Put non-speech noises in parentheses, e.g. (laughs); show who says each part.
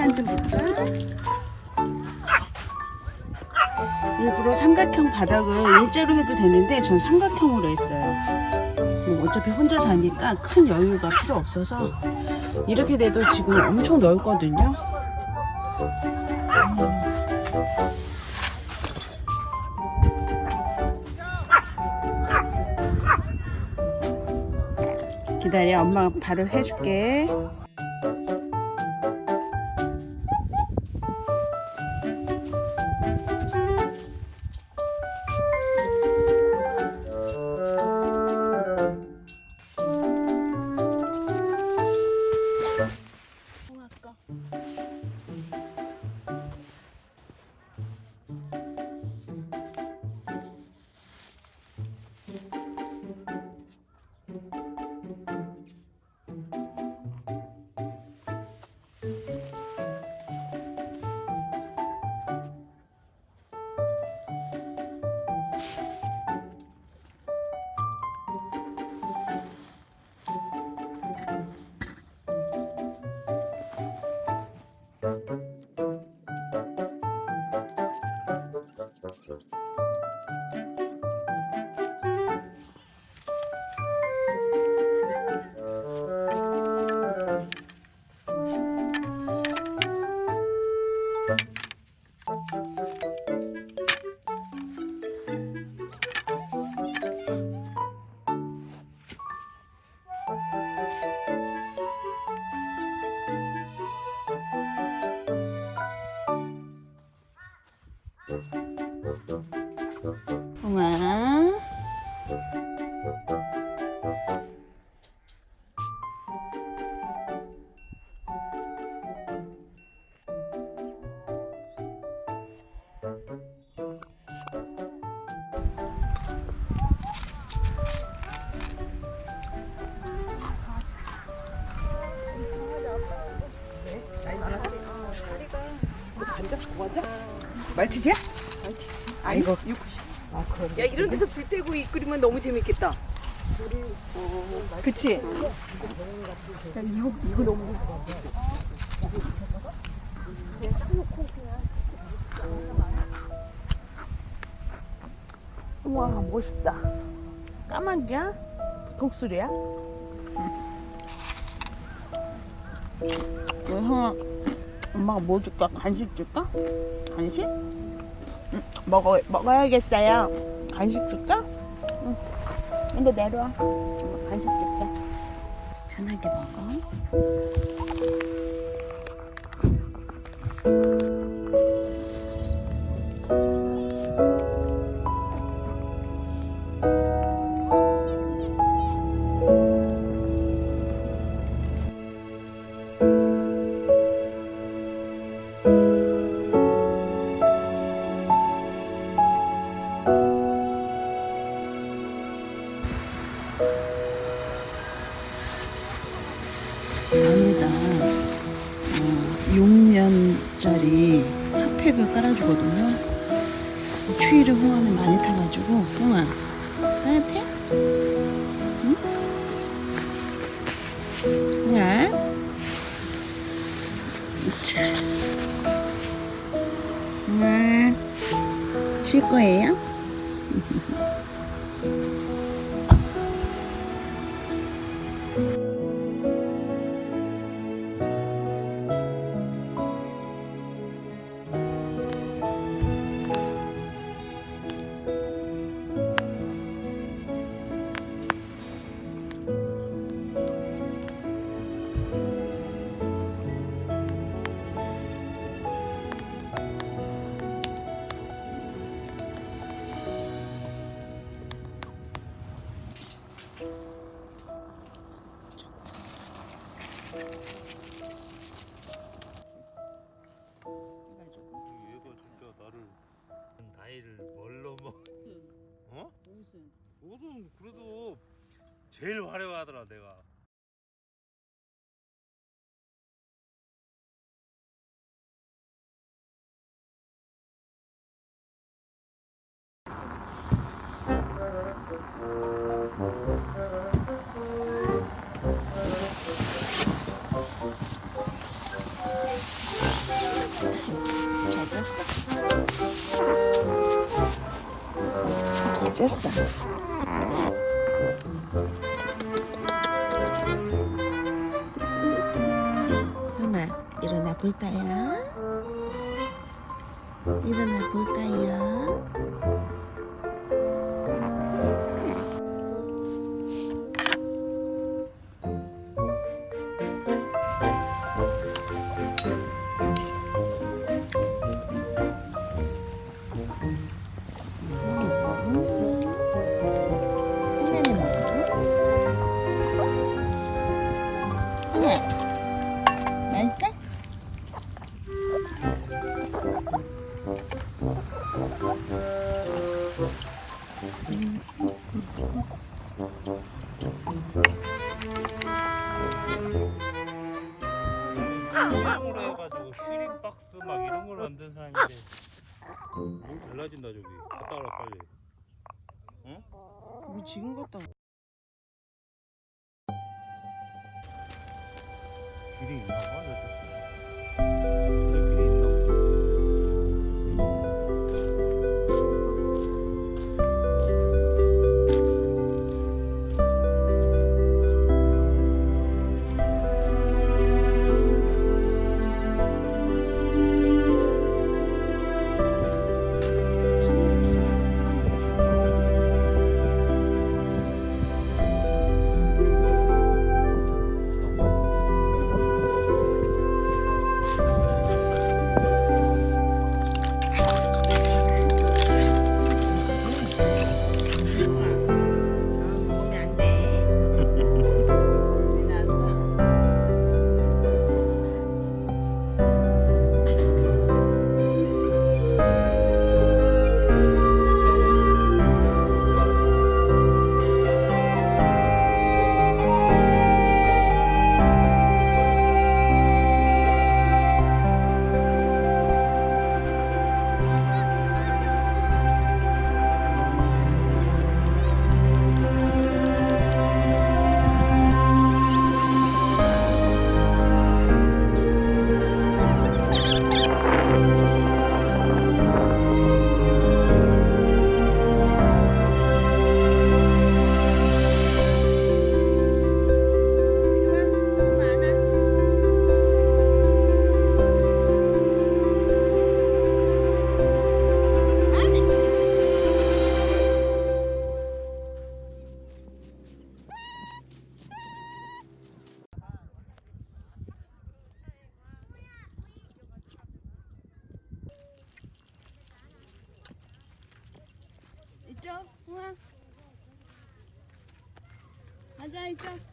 Speaker 1: 한좀 볼까? 일부러 삼각형 바닥을 일자로 해도 되는데 전 삼각형으로 했어요. 뭐 어차피 혼자 사니까 큰 여유가 필요 없어서 이렇게 돼도 지금 엄청 넓거든요. 기다려 엄마가 바로 해줄게. Mm-hmm.
Speaker 2: 말티즈야? 아 이거
Speaker 3: 야 이런 데서 불 떼고 이 끓이면 너무 재밌겠다. 그치?
Speaker 2: 우와 멋있다. 까마귀야? 독수리야?
Speaker 1: 왜 형아 엄마가 뭐 줄까? 간식 줄까? 간식? 응, 먹어 먹어야겠어요. 간식 줄까? 응. 이리 내려와. 간식 줄게. 편하게 먹어. 6년짜리 핫팩을 깔아주거든요. 추위를 홍아는 많이 타가지고 홍아 핫팩? 응? 홍아 자 홍아 쉴 거예요? (laughs) 옷은
Speaker 4: 그래도 제일 화려하더라 내가.
Speaker 1: 잘 잤어? 잘 잤어? 일어나 볼까요? 일어나 볼까요?
Speaker 4: 소형으로 해가지고 휘링 박스 막 이런 걸 만든 사람인데 너무 달라진다 저기. 갔다 와라 빨리.
Speaker 1: 우리 지금 갔다 와.
Speaker 4: 휘링 있나 봐
Speaker 1: Тримайте.